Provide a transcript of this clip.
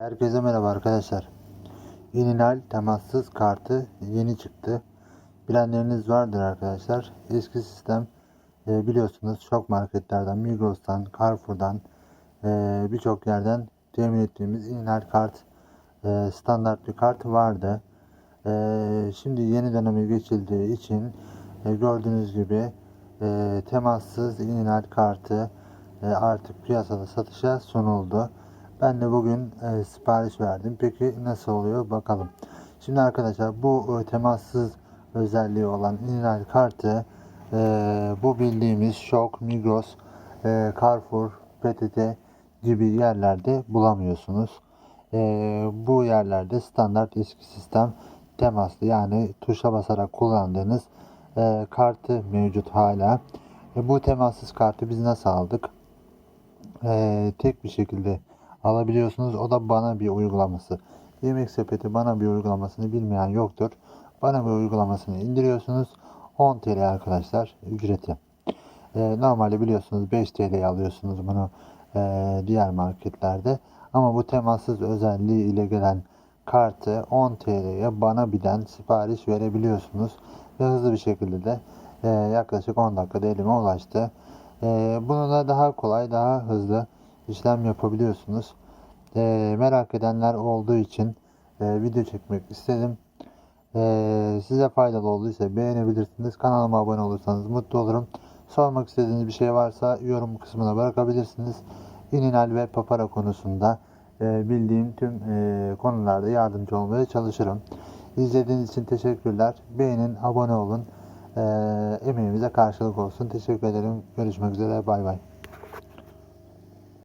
Herkese merhaba arkadaşlar. İninal temassız kartı yeni çıktı. Bilenleriniz vardır arkadaşlar. Eski sistem e, biliyorsunuz çok marketlerden, Migros'tan, Carrefour'dan e, birçok yerden temin ettiğimiz İninal kart e, standart bir kart vardı. Şimdi yeni döneme geçildiği için gördüğünüz gibi temassız İninal kartı artık piyasada satışa sunuldu. Ben de bugün e, sipariş verdim. Peki nasıl oluyor bakalım. Şimdi arkadaşlar bu e, temassız özelliği olan İnal kartı e, bu bildiğimiz Şok, Migros, e, Carrefour, PTT gibi yerlerde bulamıyorsunuz. E, bu yerlerde standart eski sistem temaslı yani tuşa basarak kullandığınız e, kartı mevcut hala. E, bu temassız kartı biz nasıl aldık? Ee, tek bir şekilde alabiliyorsunuz. O da bana bir uygulaması. Yemek sepeti bana bir uygulamasını bilmeyen yoktur. Bana bir uygulamasını indiriyorsunuz. 10 TL arkadaşlar ücreti. Ee, normalde biliyorsunuz 5 TL'ye alıyorsunuz bunu ee, diğer marketlerde. Ama bu temassız özelliği ile gelen kartı 10 TL'ye bana birden sipariş verebiliyorsunuz. Ve hızlı bir şekilde de ee, yaklaşık 10 dakikada elime ulaştı. Ee, bununla daha kolay, daha hızlı işlem yapabiliyorsunuz. Ee, merak edenler olduğu için e, video çekmek istedim. Ee, size faydalı olduysa beğenebilirsiniz. Kanalıma abone olursanız mutlu olurum. Sormak istediğiniz bir şey varsa yorum kısmına bırakabilirsiniz. İninal ve papara konusunda e, bildiğim tüm e, konularda yardımcı olmaya çalışırım. İzlediğiniz için teşekkürler. Beğenin, abone olun. E, emeğimize karşılık olsun. Teşekkür ederim. Görüşmek üzere. Bay bay.